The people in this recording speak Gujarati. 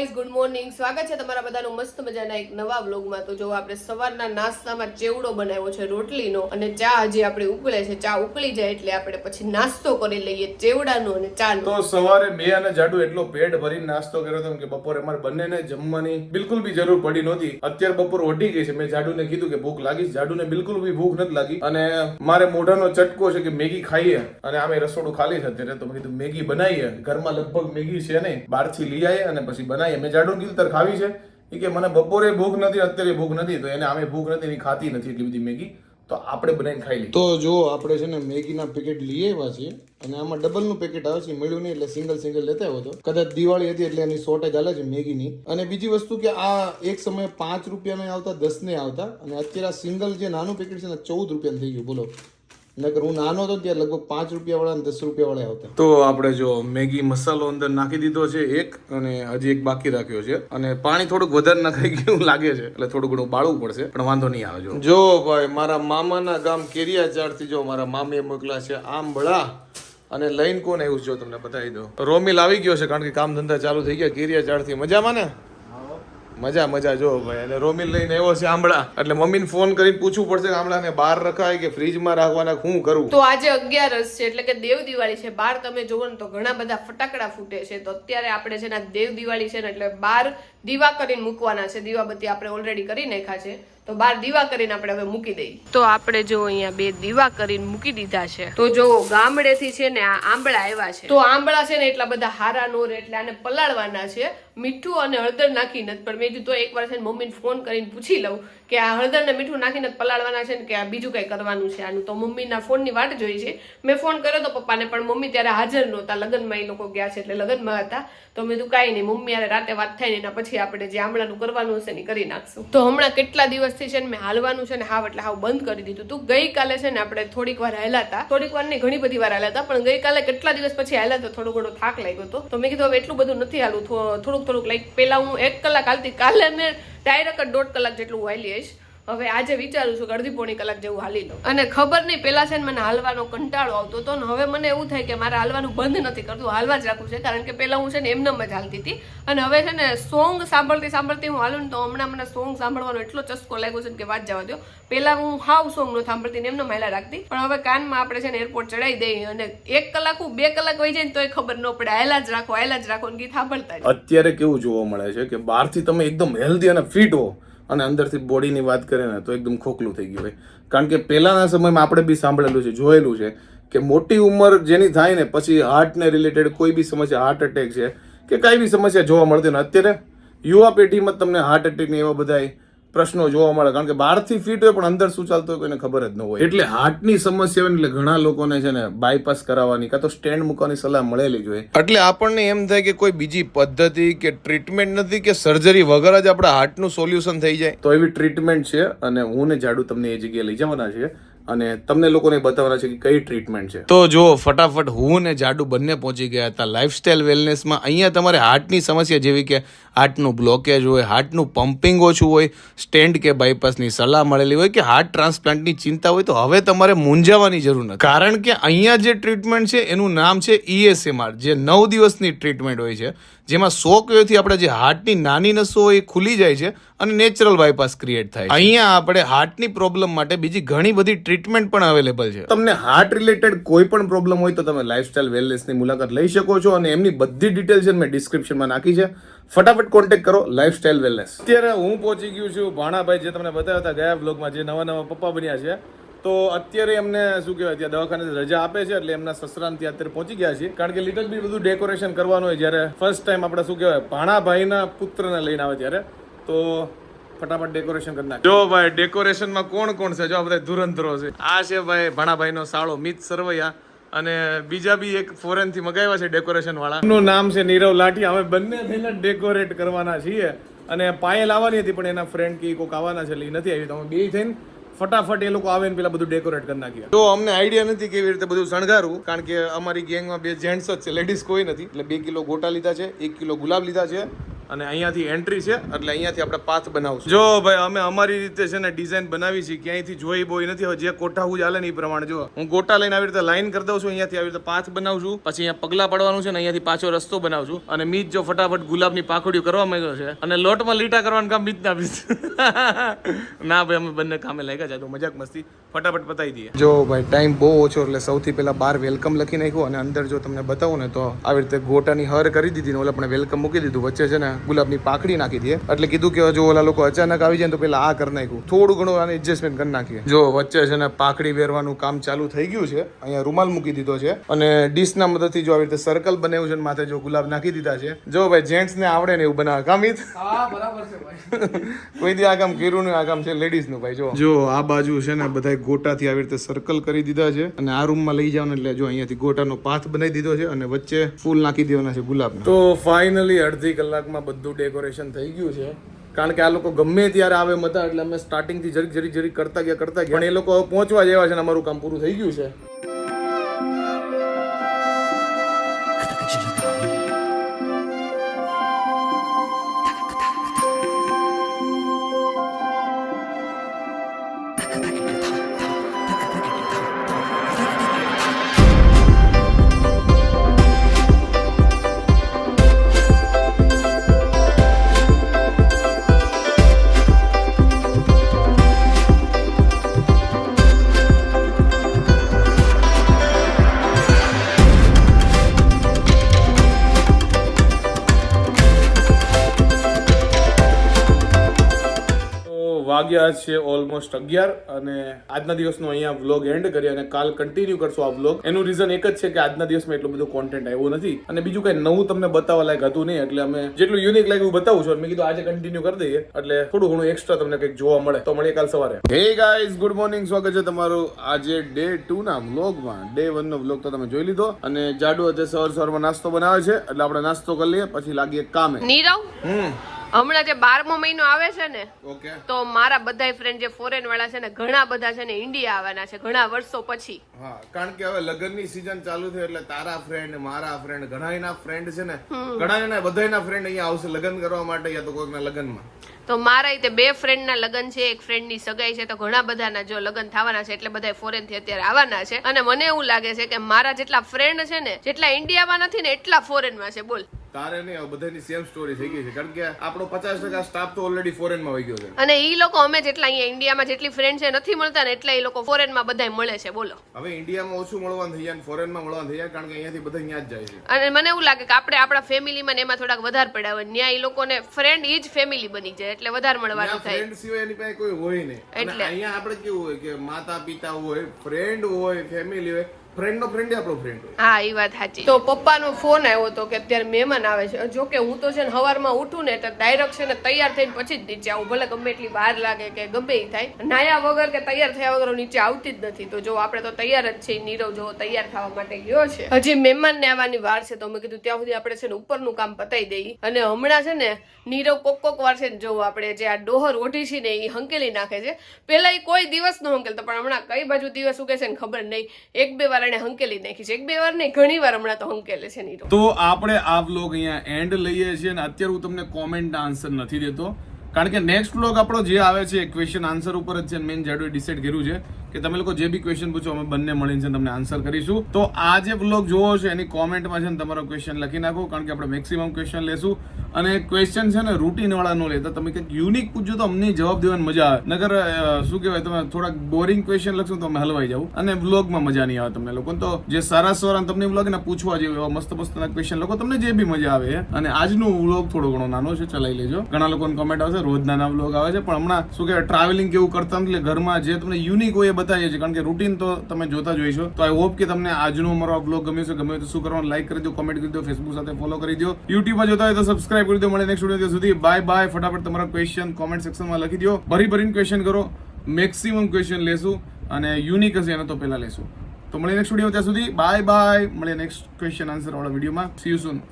ગાઈઝ ગુડ મોર્નિંગ સ્વાગત છે તમારા બધાનું મસ્ત મજાના એક નવા બ્લોગમાં તો જો આપણે સવારના નાસ્તામાં ચેવડો બનાવ્યો છે રોટલીનો અને ચા હજી આપણે ઉકળે છે. ચા ઉકળી જાય એટલે આપણે પછી નાસ્તો કરી લઈએ ચેવડાનો અને ચા તો સવારે બે અને જાડુ એટલો પેટ ભરીને નાસ્તો કર્યો હતો કે બપોરે અમારે બંનેને જમવાની બિલકુલ બી જરૂર પડી નહોતી. અત્યારે બપોર ઓઢી ગઈ છે. મેં જાડુને કીધું કે ભૂખ લાગી જાડુને બિલકુલ બી ભૂખ નથી લાગી. અને મારે મોઢાનો ચટકો છે કે મેગી ખાઈએ. અને આમે રસોડું ખાલી છે અત્યારે. તો મેં કીધું મેગી બનાવીએ. ઘરમાં લગભગ મેગી છે નહીં. બહારથી લઈ આવીએ અને પછી બનાવીએ. મેં જાડુને કીધું તારે ખાવી છે. કે મને બપોરે ભૂખ નથી, અત્યારે ભૂખ નથી, તો એને આમે ભૂખ નથી એની ખાતી નથી એટલી બધી મેગી. તો આપણે બનાવીને ખાઈ લઈએ. તો જો આપણે છે ને મેગીના પેકેટ લઈ આવ્યા છીએ અને આમાં ડબલનું પેકેટ આવે છે, મળ્યું નહીં એટલે સિંગલ સિંગલ લેતા આવ્યો હતો. કદાચ દિવાળી હતી એટલે એની શોર્ટેજ હાલે છે મેગીની. અને બીજી વસ્તુ કે આ એક સમયે પાંચ રૂપિયાના આવતા દસ ને આવતા અને અત્યારે આ સિંગલ જે નાનું પેકેટ છે ને, ચૌદ રૂપિયાનું થઈ ગયું, બોલો. નકર હું નાનો હતો ત્યારે લગભગ પાંચ રૂપિયા વાળા અને દસ રૂપિયા વાળા આવતા. તો આપણે જો મેગી મસાલો અંદર નાખી દીધો છે એક અને હજી એક બાકી રાખ્યો છે. અને પાણી થોડુંક વધારે નાખાઈ ગયું લાગે છે એટલે થોડું ઘણું બાળવું પડશે પણ વાંધો નહીં આવે જો. જો ભાઈ મારા મામાના ગામ કેરિયા ચારથી જો મારા મામીએ મોકલા છે આંબળા અને લઈને કોણ આવ્યું છે જો તમને બતાવી દો રોમિલ આવી ગયો છે કારણ કે કામ ધંધા ચાલુ થઈ ગયા કેરિયા ચારથી મજામાં ને? મજા મજા, જો ભાઈ. અને રોમિલ લઈને આવ્યો છે આંબળા. એટલે મમ્મીને ફોન કરીને પૂછવું પડશે કે આંબળાને બહાર રખાય કે ફ્રીજમાં રાખવાના, શું કરું તો આજે અગિયારસ છે, એટલે કે દેવ દિવાળી છે. બહાર તમે જોવો ને તો ઘણા બધા ફટાકડા ફૂટે છે. તો અત્યારે આપણે છે ને દેવ દિવાળી છે ને, એટલે બહાર દીવા કરીને મૂકવાના છે. દીવાબત્તી આપણે ઓલરેડી કરી નાખ્યા છે. તો બાર દીવા કરીને આપણે હવે મૂકી દઈએ. તો આપણે જો અહીંયા બે દીવા કરીને મૂકી દીધા છે. તો જો ગામડેથી છે ને આ આંબળા આવ્યા છે. તો આંબળા છે ને એટલા બધા હારા નો રે એટલે આને પલાળવાના છે. મીઠું અને હળદર નાખી નથી પણ મેં કીધું તો એકવાર છે ને મમ્મીને ફોન કરીને પૂછી લઉં કે આ હળદર ને મીઠું નાખીને પલાળવાના છે ને કે આ બીજું કઈ કરવાનું છે આનું. તો મમ્મીના ફોનની વાટ જોઈ છે. મેં ફોન કર્યો તો પપ્પાને પણ મમ્મી ત્યારે હાજર નહોતા. લગ્નમાં એ લોકો ગયા છે એટલે લગ્નમાં હતા. તો મેં કીધું કાંઈ નહીં મમ્મી યારે રાતે વાત થાય ને એના પછી આપણે જે આમળાનું કરવાનું હશે ને કરી નાખશું. તો હમણાં કેટલા છે ને મેં હાલવાનું છે ને હાવ એટલે હાવ બંધ કરી દીધું. તું ગઈકાલે છે ને આપણે થોડીક વાર હાલ્યા હતા. થોડીક વાર નહીં ઘણી બધી વાર હાલ્યા હતા, પણ ગઈકાલે કેટલા દિવસ પછી હાલ્યા તો થોડો ઘણો થાક લાગ્યો હતો તો મેં કીધું હવે એટલું બધું નથી હાલું થોડુંક થોડુંક લાઈક પેલા હું એક કલાક હાલતી, કાલે મેં ડાયરેક્ટ દોઢ કલાક જેટલું હાલી આવીશ. હવે આજે વિચારું છું કે અડધી પોણી કલાક જેવું હાલી લઉં. અને ખબર નહીં, પેલા છે ને મને હાલવાનો કંટાળો આવતો હતો ને હવે મને એવું થાય કે મારે હાલવાનું બંધ નથી કરતું, હાલવા જ રાખવું છે, કારણ કે પેલા હું છે ને એમનેમ જ હાલતી હતી. અને હવે છે ને સોંગ સાંભળતી સાંભળતી હું હાલું ને તો હમણાં મને સોંગ સાંભળવાનો એટલો ચસ્કો લાગ્યો છે કે વાત જવા દો પેલા હું હાવ સોંગ નો સાંભળતી ને એમને માયલા રાખતી. પણ હવે કાનમાં આપણે છે ને એરપોર્ટ ચડાવી દઈએ અને એક કલાક હું બે કલાક વહી જાય ને તોય ખબર ન પડે આયલા જ રાખો આયલા જ રાખો ગીત સાંભળતા અત્યારે કેવું જોવા મળે છે કે બહારથી તમે એકદમ હેલ્ધી અને ફિટ હો. અને અંદરથી બોડીની વાત કરીએ ને તો એકદમ ખોખલું થઈ ગયું હોય કારણ કે પહેલાના સમયમાં આપણે બી સાંભળેલું છે, જોયેલું છે કે મોટી ઉંમર જેની થાય ને, પછી હાર્ટને રિલેટેડ કોઈ બી સમસ્યા હાર્ટ એટેક છે, કે કઈ બી સમસ્યા જોવા મળતી ને અત્યારે યુવા પેઢીમાં તમને હાર્ટ એટેકને એવા બધા પ્રશ્નો જોવા મળે. કારણ કે બહારથી ફિટ હોય પણ અંદર શું ચાલતું હોય કોઈને ખબર જ ન હોય. એટલે હાર્ટની સમસ્યા હોય એટલે ઘણા લોકોને છે ને બાયપાસ કરાવવાની કાં તો સ્ટેન્ડ મૂકવાની સલાહ મળેલી જોઈએ. હોય એટલે આપણને એમ થાય કે કોઈ બીજી પદ્ધતિ કે ટ્રીટમેન્ટ નથી કે સર્જરી વગર જ આપણા હાર્ટનું સોલ્યુશન થઈ જાય? તો એવી ટ્રીટમેન્ટ છે અને હું ને જાડુ તમને એ જગ્યાએ લઈ જવાના છે અને તમને લોકોને બતાવવાના છે કે કઈ ટ્રીટમેન્ટ છે. તો જો ફટાફટ હું ને જાડુ બંને પહોંચી ગયા હતા. લાઇફસ્ટાઇલ વેલનેસમાં અહીંયા તમારે હાર્ટની સમસ્યા જેવી કે હાર્ટનું બ્લોકેજ હોય, હાર્ટનું પમ્પિંગ ઓછું હોય સ્ટેન્ડ કે બાયપાસની સલાહ મળેલી હોય કે હાર્ટ ટ્રાન્સપ્લાન્ટની ચિંતા હોય તો હવે તમારે મૂંઝાવાની જરૂર નથી. કારણ કે અહીંયા જે ટ્રીટમેન્ટ છે, એનું નામ છે E ઈએસએમઆર જે નવ દિવસની ટ્રીટમેન્ટ હોય છે, જેમાં સો કિલોથી આપણે જે હાર્ટની નાની નસો હોય એ ખુલી જાય છે અને નેચરલ બાયપાસ ક્રિએટ થાય અહીંયા આપણે હાર્ટની પ્રોબ્લેમ માટે બીજી ઘણી બધી ટ્રીટમેન્ટ પણ અવેલેબલ છે. તમને હાર્ટ રિલેટેડ કોઈ પણ પ્રોબ્લેમ હોય તો તમે લાઇફસ્ટાઇલ વેલનેસની મુલાકાત લઈ શકો છો અને એમની બધી ડિટેલ છે મેં ડિસ્ક્રિપ્શનમાં નાખી છે. ફટાફટ કોન્ટેક્ટ કરો લાઈફસ્ટાઈલ વેલનેસ અત્યારે હું પહોંચી ગયું છું ભાણાભાઈ જે તમને બતાવ્યા હતા ગયા બ્લોગમાં જે નવા નવા પપ્પા બન્યા છે. તો અત્યારે એમને શું કહેવાય ત્યાં દવાખાને રજા આપે છે એટલે એમના સસરાને ત્યાં અત્યારે પહોંચી ગયા છે કારણ કે લિટલ બી બધું ડેકોરેશન કરવાનું હોય જ્યારે ફર્સ્ટ ટાઈમ આપણે શું કહેવાય ભાણાભાઈના પુત્રને લઈને આવે ત્યારે. તો ફટાફટ ડેકોરેશન કરી નાખ. જો ભાઈ ડેકોરેશનમાં કોણ કોણ છે? જો આ બધા ધુરંધરો છે. આ છે ભાઈ ભાણાભાઈનો સાળો મિત સરવૈયા. અને બીજા બી એક ફોરેનથી મગાવ્યા છે ડેકોરેશન વાળા. એમનું નામ છે નીરવ લાઠી. અમે બંને થઈને ડેકોરેટ કરવાના છીએ. અને પાયલ આવવાની હતી, પણ એના ફ્રેન્ડ કે કોઈક આવવાના છે એટલે નથી આવી. તો અમે બે થઈને ફટાફટ એ લોકો આવે ને પેલા બધું ડેકોરેટ કરી નાખીએ. તો અમને આઈડિયા નથી કેવી રીતે બધું શણગારવું, કારણ કે અમારી ગેંગમાં બે જેન્ટ્સ જ છે. લેડીઝ કોઈ નથી. એટલે બે કિલો ગોટા લીધા છે, એક કિલો ગુલાબ લીધા છે. અને અહીંયાથી એન્ટ્રી છે એટલે અહીંયાથી આપણે પાથ બનાવશું. જો ભાઈ અમે અમારી રીતે છે ને ડિઝાઇન બનાવી છે ક્યાંયથી જોઈ બોઈ નથી હવે જે કોઠાવું ચાલે ને એ પ્રમાણે. જો હું ગોટા લઈને આવી રીતે લાઈન કરી દઉં છું અહીંયાથી આવી રીતે પાથ બનાવું છું પછી અહીંયા પગલા પડવાનું છે ને અહીંયાથી પાછો રસ્તો બનાવું છું અને મીત જો ફટાફટ ગુલાબની પાખડીઓ કરવા માંગ્યો છે અને લોટમાં લીટા કરવાનું કામ મીત ના ના ભાઈ અમે બંને કામે લાગ્યા છે તો મજાક મસ્તી. ફટાફટ પતાવી દઈએ. જો ભાઈ ટાઈમ બહુ ઓછો એટલે સૌથી પહેલા બાર વેલકમ લખી નાખ્યું અને અંદર જો તમને બતાવું ને તો આવી રીતે ગોટાની હર કરી દીધી ને ઓલા પણ વેલકમ મૂકી દીધું. વચ્ચે છે ને ગુલાબની પાકડી નાખી દઈએ. એટલે કીધું કે જો ઓલા લોકો અચાનક આવી જાય ને તો પેલા આ કરી નાખ્યું. થોડું ઘણું આને એડજસ્ટમેન્ટ કરી નાખીએ. જો વચ્ચે છે ને પાકડી વેરવાનું કામ ચાલુ થઈ ગયું છે અહીંયા રૂમાલ મૂકી દીધો છે અને ડીશના મદદથી જો આવી રીતે સર્કલ બનાવ્યું છે માથે જો ગુલાબ નાખી દીધા છે. જો ભાઈ જેન્ટ્સ ને આવડે ને એવું બનાવે. કામિત કોઈ દી આ કામ કર્યું નું આ કામ છે લેડીઝનું ભાઈ જો. જો આ બાજુ છે ને બધા ગોટાથી આવી રીતે સર્કલ કરી દીધા છે અને આ રૂમમાં લઈ જવાનું એટલે જો અહીંયાથી ગોટાનો પાથ બનાવી દીધો છે અને વચ્ચે ફૂલ નાખી દેવાના છે ગુલાબ તો ફાઇનલી અડધી કલાકમાં બધું ડેકોરેશન થઈ ગયું છે. કારણ કે આ લોકો ગમે ત્યારે આવે મતા એટલે અમે સ્ટાર્ટિંગથી જરીક જરીક જરીક કરતા ગયા કરતા ગયા. એ લોકો પહોંચવા જેવા છે ને અમારું કામ પૂરું થઈ ગયું છે. વાગ્યા છે ઓલમોસ્ટ અગિયાર અને આજના દિવસનો અહીંયા વ્લોગ એન્ડ કરીએ અને કાલ કન્ટિન્યુ કરશું આ વ્લોગ એનું રીઝન એક જ છે કે આજના દિવસમાં એટલું બધું કોન્ટેન્ટ આવ્યું નથી અને બીજું કઈ નવું તમને બતાવવા લાયક હતું નહીં એટલે અમે જેટલું યુનિક લાગ્યું બતાવું છું. મેં કીધું આજે કન્ટિન્યુ કરી દઈએ એટલે થોડું ઘણું એક્સ્ટ્રા તમને કંઈક જોવા મળે. તો મળીએ કાલ સવારે. હે ગાઈઝ ગુડ મોર્નિંગ સ્વાગત છે તમારું આજે ડે ટુ ના વ્લોગમાં ડે વન નો વ્લોગ તો તમે જોઈ લીધો અને જાડુ અત્યારે સવાર સવારમાં નાસ્તો બનાવે છે એટલે આપણે નાસ્તો કરી લઈએ પછી લાગીએ કામે. નીરવ? હમ. હમણાં જે બારમો મહિનો આવે છે ને તો મારા બધા ફ્રેન્ડ જે ફોરેન વાળા છે ને ઘણા બધા છે ને ઇન્ડિયા આવવાના છે ઘણા વર્ષો પછી. હા કારણ કે હવે લગ્નની સીઝન ચાલુ થઈ એટલે તારા ફ્રેન્ડ મારા ફ્રેન્ડ ઘણા એના ફ્રેન્ડ છે ને ઘણા એના બધાના ફ્રેન્ડ અહીંયા આવશે લગ્ન કરવા માટે યા તો કોઈકના લગ્નમાં. તો મારા રીતે બે ફ્રેન્ડના લગ્ન છે એક ફ્રેન્ડની સગાઈ છે તો ઘણા બધાના જો લગ્ન થવાના છે એટલે બધા ફોરેનથી અત્યારે આવવાના છે. અને મને એવું લાગે છે કે મારા જેટલા ફ્રેન્ડ છે ને જેટલા ઇન્ડિયામાં નથી ને એટલા ફોરેનમાં છે બોલ. તારે નહીં બધાની સેમ સ્ટોરી થઈ ગઈ છે. કારણ કે આપણો પચાસ ટકા સ્ટાફ તો ઓલરેડી ફોરેનમાં વહી ગયો છે. અને એ લોકો અમે જેટલા અહીંયા ઇન્ડિયામાં જેટલી ફ્રેન્ડ છે નથી મળતા ને એટલા એ લોકો ફોરેનમાં બધા મળે છે. બોલો. હવે ઇન્ડિયામાં ઓછું મળવાનું થઈ જાય ફોરેનમાં મળવાનું થઈ જાય કારણ કે અહીંયાથી બધા અહીંયા જ જાય છે. અને મને એવું લાગે કે આપણે આપણા ફેમિલીમાં ને એમાં થોડાક વધારે પડ્યા હોય. ત્યાં એ લોકોને ફ્રેન્ડ જ ફેમિલી બની જાય એટલે વધારે મળવાનું થાય. ફ્રેન્ડ સિવાય એની પાસે કોઈ હોય નહીં. એટલે. અહીંયા આપણે કેવું હોય કે માતા પિતા હોય ફ્રેન્ડ હોય ફેમિલી હોય ફ્રેન્ડ નો ફ્રેન્ડ આપણો ફ્રેન્ડ હોય. હા એ વાત સાચી. તો પપ્પાનો ફોન આવ્યો હતો કે અત્યારે મહેમાન આવે છે. જો કે હું તો છે ને સવારમાં ઉઠું ને એટલે ડાયરેક્ટ છે ને તૈયાર થઈને પછી જ નીચે આવું. ભલે ગમે એટલી વાર લાગે કે ગમે એ થાય. નાયા વગર કે તૈયાર થયા વગર હું નીચે આવતી જ નથી. તો જો આપણે તો તૈયાર જ છે નીરવ જો તૈયાર થવા માટે ગયો છે. હજી મહેમાનને આવવાની વાર છે તો મેં કીધું ત્યાં સુધી આપણે છે ને ઉપરનું કામ પતાવી દઈએ. અને હમણાં છે ને નીરવ કોક કોક વાર છે ને જો આપણે જે આ ડોહર ઓઢી છે ને એ હંકેલી નાખે છે. પેલા એ કોઈ દિવસ નો હંકેલતો પણ હમણાં કઈ બાજુ દિવસ ઉગે છે ને ખબર નહીં. એક બે વાર એને હંકેલી નાખી છે. એક બે વાર નહીં ઘણી વાર હમણાં તો હંકેલે છે નીરો તો આપણે આ વ્લોગ અહીંયા એન્ડ લઈએ છીએ અને અત્યારે હું તમને કોમેન્ટ આન્સર નથી દેતો. કારણ કે નેક્સ્ટ વ્લોગ આપણો જે આવે છે ક્વેશ્ચન આન્સર ઉપર જ છે મેન જાડુએ ડિસાઈડ કર્યું છે કે તમે લોકો જે બી ક્વેશ્ચન પૂછો અમે બંને મળીને છે તમને આન્સર કરીશું. તો આ જે વ્લોગ જોવો છે એની કોમેન્ટમાં છે ને તમારો ક્વેશ્ચન લખી નાખો, કારણ કે આપણે મેક્સિમમ ક્વેશ્ચન લેશું. અને ક્વેશ્ચન છે ને રૂટીન વાળા ન લેતા તમે કંઈક યુનિક પૂછજો તો અમને જવાબ દેવાની મજા આવે. નગર શું કહેવાય, તમે થોડાક બોરિંગ ક્વેશ્ચન લખશો તો અમે હલવાઈ જાવ અને વ્લોગમાં મજા નહીં આવે તમને લોકો તો જે સારા સારા તમને વ્લોગ ને પૂછવા જેવું એવા મસ્ત મસ્ત ક્વેશ્ચન લખો, તમને જે બી મજા આવે. અને આજનું વ્લોગ થોડો ઘણો નાનો છે, ચલાવી લેજો. ઘણા લોકોને કોમેન્ટ આવશે રોજ નાના વ્લોગ આવે છે. પણ હમણાં શું કહેવાય ટ્રાવેલિંગ કેવું કરતા એટલે ઘરમાં જે તમને યુનિક હોય એ બતાવીએ છીએ. કારણ કે રૂટીન તો તમે જોતા જોઈશો તો આઈ હોપ કે તમને આજનો અમારો વ્લોગ ગમ્યો છે ગમે તો શું કરવાનું? લાઈક કરી દો કોમેન્ટ કરી દો ફેસબુક સાથે ફોલો કરી દો. યુટ્યુબમાં જોતા હોય તો સબસ્ક્રાઇબ કરી દો. મળે નેક્સ્ટ વીડિયો સુધી. બાય બાય ફટાફટ તમારા ક્વેશ્ચન કોમેન્ટ સેક્શનમાં લખી દો ભરી ભરીને ક્વેશ્ચન કરો. મેક્સિમમ ક્વેશ્ચન લેશું અને યુનિક હશે એનો તો પહેલાં લેશું. તો મળીએ નેક્સ્ટ વીડિયો ત્યાં સુધી. બાય બાય મળીએ નેક્સ્ટ ક્વેશ્ચન આન્સર વાળા વિડીયોમાં સી યુ સૂન